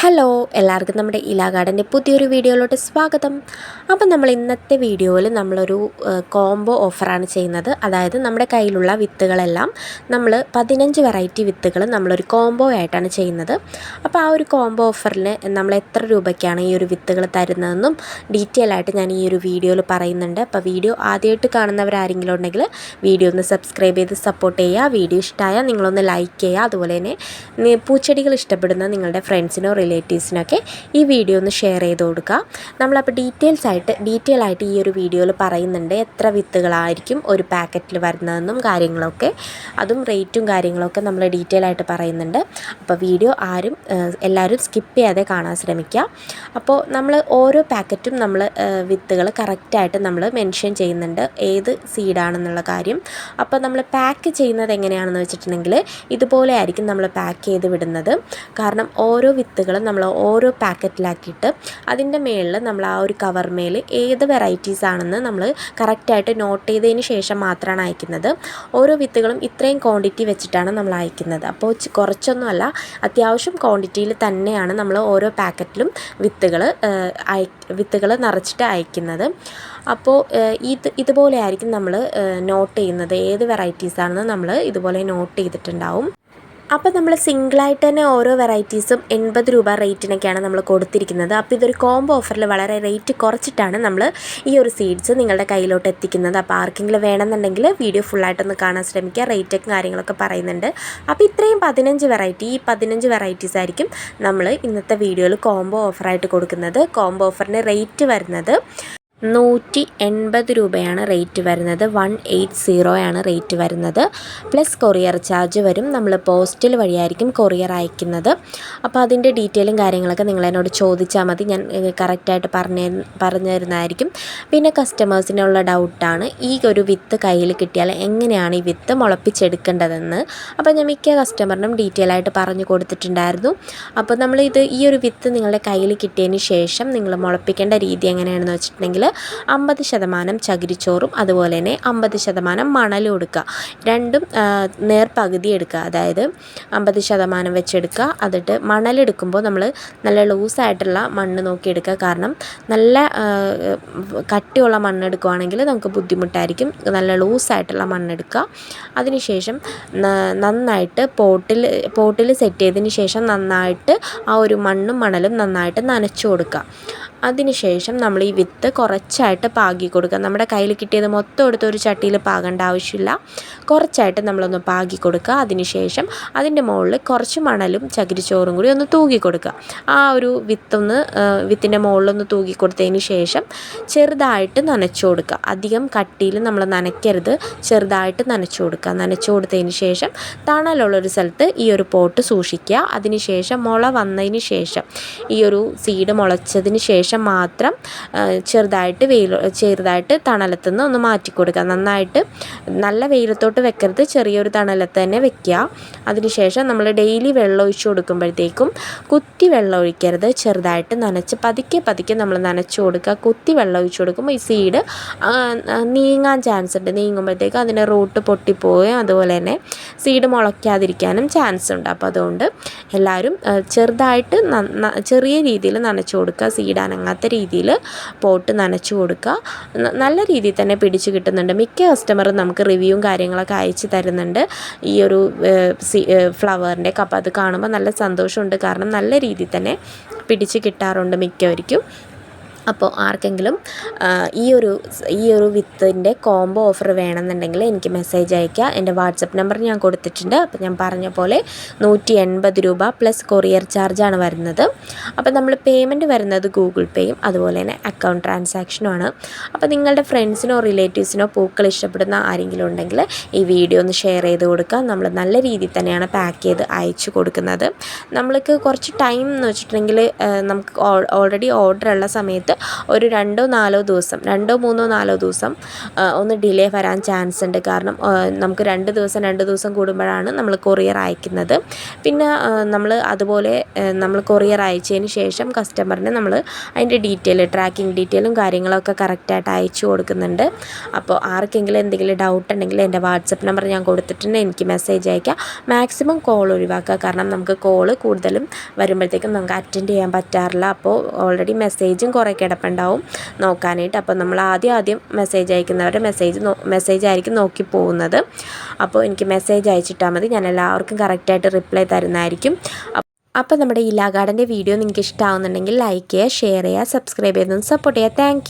Hello എല്ലാവർക്കും നമ്മുടെ ഇലാ ഗാർഡന്റെ പുതിയൊരു വീഡിയോയിലോട്ട് സ്വാഗതം. അപ്പം നമ്മൾ ഇന്നത്തെ വീഡിയോയിൽ നമ്മളൊരു കോംബോ ഓഫറാണ് ചെയ്യുന്നത്. അതായത് നമ്മുടെ കയ്യിലുള്ള വിത്തുകളെല്ലാം നമ്മൾ പതിനഞ്ച് വെറൈറ്റി വിത്തുകൾ നമ്മളൊരു കോംബോ ആയിട്ടാണ് ചെയ്യുന്നത്. അപ്പോൾ ആ ഒരു കോംബോ ഓഫറിന് നമ്മൾ എത്ര രൂപയ്ക്കാണ് ഈ ഒരു വിത്തുകൾ തരുന്നതെന്നും ഡീറ്റെയിൽ ആയിട്ട് ഞാൻ ഈ ഒരു വീഡിയോയിൽ പറയുന്നുണ്ട്. അപ്പോൾ വീഡിയോ ആദ്യമായിട്ട് കാണുന്നവരാരെങ്കിലും ഉണ്ടെങ്കിൽ വീഡിയോ ഒന്ന് സബ്സ്ക്രൈബ് ചെയ്ത് സപ്പോർട്ട് ചെയ്യുക. വീഡിയോ ഇഷ്ടമായാൽ നിങ്ങളൊന്ന് ലൈക്ക് ചെയ്യുക. അതുപോലെ തന്നെ പൂച്ചെടികൾ ഇഷ്ടപ്പെടുന്ന നിങ്ങളുടെ ഫ്രണ്ട്സിനോ റിലേറ്റീവ്സിനൊക്കെ ഈ വീഡിയോ ഒന്ന് ഷെയർ ചെയ്ത് കൊടുക്കുക നമ്മളപ്പോൾ ഡീറ്റെയിൽസ് ആയിട്ട് ഡീറ്റെയിൽ ആയിട്ട് ഈ ഒരു വീഡിയോയിൽ പറയുന്നുണ്ട്. എത്ര വിത്തുകളായിരിക്കും ഒരു പാക്കറ്റിൽ വരുന്നതെന്നും കാര്യങ്ങളൊക്കെ. അതും റേറ്റും കാര്യങ്ങളൊക്കെ നമ്മൾ ഡീറ്റെയിൽ ആയിട്ട് പറയുന്നുണ്ട്. അപ്പോൾ വീഡിയോ ആരും എല്ലാവരും സ്കിപ്പ് ചെയ്യാതെ കാണാൻ ശ്രമിക്കുക അപ്പോൾ നമ്മൾ ഓരോ പാക്കറ്റും നമ്മൾ വിത്തുകൾ കറക്റ്റായിട്ട് നമ്മൾ മെൻഷൻ ചെയ്യുന്നുണ്ട്. ഏത് സീഡാണെന്നുള്ള കാര്യം. അപ്പോൾ നമ്മൾ പാക്ക് ചെയ്യുന്നത് എങ്ങനെയാണെന്ന് വെച്ചിട്ടുണ്ടെങ്കിൽ ഇതുപോലെ ആയിരിക്കും നമ്മൾ പാക്ക് ചെയ്ത് വിടുന്നത്. കാരണം ഓരോ നമ്മൾ ഓരോ പാക്കറ്റിലാക്കിയിട്ട് അതിന്റെ മേളിൽ നമ്മൾ ആ ഒരു കവർ മേൽ ഏത് വെറൈറ്റീസ് ആണെന്ന് നമ്മൾ കറക്റ്റായിട്ട് നോട്ട് ചെയ്തതിന് ശേഷം മാത്രമാണ് അയക്കുന്നത്. ഓരോ വിത്തുകളും ഇത്രയും ക്വാണ്ടിറ്റി വെച്ചിട്ടാണ് നമ്മൾ അയക്കുന്നത്. അപ്പോൾ കുറച്ചൊന്നുമല്ല അത്യാവശ്യം ക്വാണ്ടിറ്റിയിൽ തന്നെയാണ് നമ്മൾ ഓരോ പാക്കറ്റിലും വിത്തുകൾ വിത്തുകൾ നിറച്ചിട്ട് അയക്കുന്നത്. അപ്പോൾ ഇത് ഇതുപോലെ ആയിരിക്കും നമ്മൾ നോട്ട് ചെയ്യുന്നത്. ഏത് വെറൈറ്റീസ് ആണെന്ന് നമ്മൾ ഇതുപോലെ നോട്ട് ചെയ്തിട്ടുണ്ടാവും. അപ്പോൾ നമ്മൾ സിംഗിളായിട്ട് തന്നെ ഓരോ വെറൈറ്റീസും എൺപത് രൂപ റേറ്റിനൊക്കെയാണ് നമ്മൾ കൊടുത്തിരിക്കുന്നത്. അപ്പോൾ ഇതൊരു കോംബോ ഓഫറിൽ വളരെ റേറ്റ് കുറച്ചിട്ടാണ് നമ്മൾ ഈ ഒരു സീഡ്സ് നിങ്ങളുടെ കയ്യിലോട്ട് എത്തിക്കുന്നത്. അപ്പോൾ ആർക്കെങ്കിലും വേണമെന്നുണ്ടെങ്കിൽ വീഡിയോ ഫുള്ളായിട്ടൊന്ന് കാണാൻ ശ്രമിക്കുക. റേറ്റൊക്കെ കാര്യങ്ങളൊക്കെ പറയുന്നുണ്ട്. അപ്പോൾ ഇത്രയും പതിനഞ്ച് വെറൈറ്റി ഈ പതിനഞ്ച് വെറൈറ്റീസ് ആയിരിക്കും നമ്മൾ ഇന്നത്തെ വീഡിയോയിൽ കോംബോ ഓഫറായിട്ട് കൊടുക്കുന്നത്. കോംബോ ഓഫറിന് റേറ്റ് വരുന്നത് നൂറ്റി എൺപത് രൂപയാണ് റേറ്റ് വരുന്നത്. വൺ എയ്റ്റ് സീറോയാണ് റേറ്റ് വരുന്നത്. പ്ലസ് കൊറിയർ ചാർജ് വരും. നമ്മൾ പോസ്റ്റൽ വഴിയായിരിക്കും കൊറിയർ അയക്കുന്നത്. അപ്പോൾ അതിന്റെ ഡീറ്റെയിലും കാര്യങ്ങളൊക്കെ നിങ്ങൾ എന്നോട് ചോദിച്ചാൽ മതി. ഞാൻ കറക്റ്റായിട്ട് പറഞ്ഞു പറഞ്ഞു തരുന്നതായിരിക്കും പിന്നെ കസ്റ്റമേഴ്സിനുള്ള ഡൗട്ടാണ്. ഈ ഒരു വിത്ത് കയ്യിൽ കിട്ടിയാൽ എങ്ങനെയാണ് ഈ വിത്ത് മുളപ്പിച്ചെടുക്കേണ്ടതെന്ന്. അപ്പോൾ ഞാൻ മിക്ക കസ്റ്റമറിനും ഡീറ്റെയിൽ ആയിട്ട് പറഞ്ഞു കൊടുത്തിട്ടുണ്ടായിരുന്നു. അപ്പോൾ നമ്മൾ ഇത് ഈ ഒരു വിത്ത് നിങ്ങളുടെ കയ്യിൽ കിട്ടിയതിന് ശേഷം നിങ്ങൾ മുളപ്പിക്കേണ്ട രീതി എങ്ങനെയാണെന്ന് വെച്ചിട്ടുണ്ടെങ്കിൽ അമ്പത് ശതമാനം ചകിരിച്ചോറും അതുപോലെ തന്നെ അമ്പത് ശതമാനം മണലും എടുക്കുക. രണ്ടും നേർപകുതി എടുക്കുക. അതായത് അമ്പത് ശതമാനം വെച്ചെടുക്കുക. എന്നിട്ട് മണലെടുക്കുമ്പോൾ നമ്മൾ നല്ല ലൂസായിട്ടുള്ള മണ്ണ് നോക്കി എടുക്കുക കാരണം നല്ല കട്ടിയുള്ള മണ്ണ് എടുക്കുകയാണെങ്കിൽ നമുക്ക് ബുദ്ധിമുട്ടായിരിക്കും. നല്ല ലൂസായിട്ടുള്ള മണ്ണെടുക്കുക. അതിനുശേഷം നന്നായിട്ട് പോട്ടിൽ പോട്ടിൽ സെറ്റ് ചെയ്തതിന് ശേഷം നന്നായിട്ട് ആ ഒരു മണ്ണും മണലും നന്നായിട്ട് നനച്ചു കൊടുക്കുക. അതിനുശേഷം നമ്മൾ ഈ വിത്ത് കുറച്ചായിട്ട് പാകി കൊടുക്കുക. നമ്മുടെ കയ്യിൽ കിട്ടിയത് മൊത്തം എടുത്ത് ഒരു ചട്ടിയിൽ പാകേണ്ട ആവശ്യമില്ല. കുറച്ചായിട്ട് നമ്മളൊന്ന് പാകി കൊടുക്കുക. അതിനുശേഷം അതിന്റെ മുകളിൽ കുറച്ച് മണലും ചകിരിച്ചോറും കൂടി ഒന്ന് തൂകി കൊടുക്കുക. ആ ഒരു വിത്തൊന്ന് വിത്തിന്റെ മുകളിലൊന്ന് തൂകി കൊടുത്തതിന് ശേഷം ചെറുതായിട്ട് നനച്ചു കൊടുക്കുക. അധികം കട്ടിയിൽ നമ്മൾ നനയ്ക്കരുത്. ചെറുതായിട്ട് നനച്ചു കൊടുക്കുക. നനച്ചു കൊടുത്തതിന് ശേഷം തണലുള്ളൊരു സ്ഥലത്ത് ഈ ഒരു പോട്ട് സൂക്ഷിക്കുക. അതിനുശേഷം മുള വന്നതിന് ശേഷം ഈ ഒരു സീഡ് മുളച്ചതിന് ശേഷം മാത്രം ചെറുതായിട്ട് വെയിൽ ചെറുതായിട്ട് തണലത്തുനിന്ന് ഒന്ന് മാറ്റി കൊടുക്കുക നന്നായിട്ട് നല്ല വെയിലത്തോട്ട് വെക്കരുത്. ചെറിയൊരു തണലത്ത് തന്നെ വെക്കുക. അതിനുശേഷം നമ്മൾ ഡെയിലി വെള്ളം ഒഴിച്ചു കൊടുക്കുമ്പോഴത്തേക്കും കുത്തി വെള്ളം ഒഴിക്കരുത്. ചെറുതായിട്ട് നനച്ച് പതുക്കെ പതുക്കെ നമ്മൾ നനച്ചു കൊടുക്കുക. കുത്തി വെള്ളം ഒഴിച്ചു കൊടുക്കുമ്പോൾ ഈ സീഡ് നീങ്ങാൻ ചാൻസ് ഉണ്ട്. നീങ്ങുമ്പോഴത്തേക്കും അതിന്റെ റൂട്ട് പൊട്ടിപ്പോവുകയും അതുപോലെ തന്നെ സീഡ് മുളയ്ക്കാതിരിക്കാനും ചാൻസ് ഉണ്ട്. അപ്പോൾ അതുകൊണ്ട് എല്ലാവരും ചെറുതായിട്ട് ചെറിയ രീതിയിൽ നനച്ചു കൊടുക്കുക സീഡ് അനങ്ങാത്ത രീതിയിൽ പോട്ട് നനച്ചു കൊടുക്കുക. നല്ല രീതിയിൽ തന്നെ പിടിച്ച് കിട്ടുന്നുണ്ട്. മിക്ക കസ്റ്റമറും നമുക്ക് റിവ്യൂവും കാര്യങ്ങളൊക്കെ അയച്ചു തരുന്നുണ്ട്. ഈ ഒരു ഫ്ലവറിന്റെ കപ്പ് അത് കാണുമ്പോൾ നല്ല സന്തോഷമുണ്ട്. കാരണം നല്ല രീതിയിൽ തന്നെ പിടിച്ച് കിട്ടാറുണ്ട് മിക്കവർക്കും. അപ്പോൾ ആർക്കെങ്കിലും ഈ ഒരു ഈ ഒരു വിത്തിന്റെ കോംബോ ഓഫർ വേണമെന്നുണ്ടെങ്കിൽ എനിക്ക് മെസ്സേജ് അയയ്ക്കുക. എന്റെ വാട്സപ്പ് നമ്പർ ഞാൻ കൊടുത്തിട്ടുണ്ട്. അപ്പോൾ ഞാൻ പറഞ്ഞ പോലെ നൂറ്റി എൺപത് രൂപ പ്ലസ് കൊറിയർ ചാർജാണ് വരുന്നത്. അപ്പോൾ നമ്മൾ പേയ്മെന്റ് വരുന്നത് ഗൂഗിൾ പേയും അതുപോലെ തന്നെ അക്കൗണ്ട് ട്രാൻസാക്ഷനുമാണ് അപ്പോൾ നിങ്ങളുടെ ഫ്രണ്ട്സിനോ റിലേറ്റീവ്സിനോ പൂക്കൾ ഇഷ്ടപ്പെടുന്ന ആരെങ്കിലും ഉണ്ടെങ്കിൽ ഈ വീഡിയോ ഒന്ന് ഷെയർ ചെയ്ത് കൊടുക്കുക. നമ്മൾ നല്ല രീതിയിൽ തന്നെയാണ് പാക്ക് ചെയ്ത് അയച്ചു കൊടുക്കുന്നത്. നമ്മൾക്ക് കുറച്ച് ടൈം എന്ന് വെച്ചിട്ടുണ്ടെങ്കിൽ നമുക്ക് ഓൾറെഡി ഓർഡർ ഉള്ള സമയത്ത് ഒരു രണ്ടോ നാലോ ദിവസം രണ്ടോ മൂന്നോ നാലോ ദിവസം ഒന്ന് ഡിലേ വരാൻ ചാൻസ് ഉണ്ട്. കാരണം നമുക്ക് രണ്ട് ദിവസം രണ്ട് ദിവസം കൂടുമ്പോഴാണ് നമ്മൾ കൊറിയർ അയക്കുന്നത്. പിന്നെ നമ്മൾ അതുപോലെ നമ്മൾ കൊറിയർ അയച്ചതിന് ശേഷം കസ്റ്റമറിന് നമ്മൾ അതിന്റെ ഡീറ്റെയിൽ ട്രാക്കിംഗ് ഡീറ്റെയിലും കാര്യങ്ങളൊക്കെ കറക്റ്റായിട്ട് അയച്ചു കൊടുക്കുന്നുണ്ട്. അപ്പോൾ ആർക്കെങ്കിലും എന്തെങ്കിലും ഡൗട്ട് ഉണ്ടെങ്കിൽ എന്റെ വാട്സപ്പ് നമ്പർ ഞാൻ കൊടുത്തിട്ടുണ്ട്. എനിക്ക് മെസ്സേജ് അയക്കാം. മാക്സിമം കോൾ ഒഴിവാക്കുക. കാരണം നമുക്ക് കോൾ കൂടുതലും വരുമ്പോഴത്തേക്കും നമുക്ക് അറ്റൻഡ് ചെയ്യാൻ പറ്റാറില്ല. അപ്പോൾ ഓൾറെഡി മെസ്സേജും കുറേ കിടപ്പുണ്ടാവും നോക്കാനായിട്ട്. അപ്പോൾ നമ്മൾ ആദ്യം ആദ്യം മെസ്സേജ് അയക്കുന്നവരുടെ മെസ്സേജ് മെസ്സേജ് ആയിരിക്കും നോക്കി പോകുന്നത്. അപ്പോൾ എനിക്ക് മെസ്സേജ് അയച്ചിട്ടാൽ മതി. ഞാൻ എല്ലാവർക്കും കറക്റ്റായിട്ട് റിപ്ലൈ തരുന്നതായിരിക്കും. അപ്പോൾ നമ്മുടെ ഇലാ ഗാർഡന്റെ വീഡിയോ നിങ്ങൾക്ക് ഇഷ്ടമാവുന്നുണ്ടെങ്കിൽ ലൈക്ക് ചെയ്യുക ഷെയർ ചെയ്യുക സബ്സ്ക്രൈബ് ചെയ്തൊന്ന് സപ്പോർട്ട് ചെയ്യുക. താങ്ക്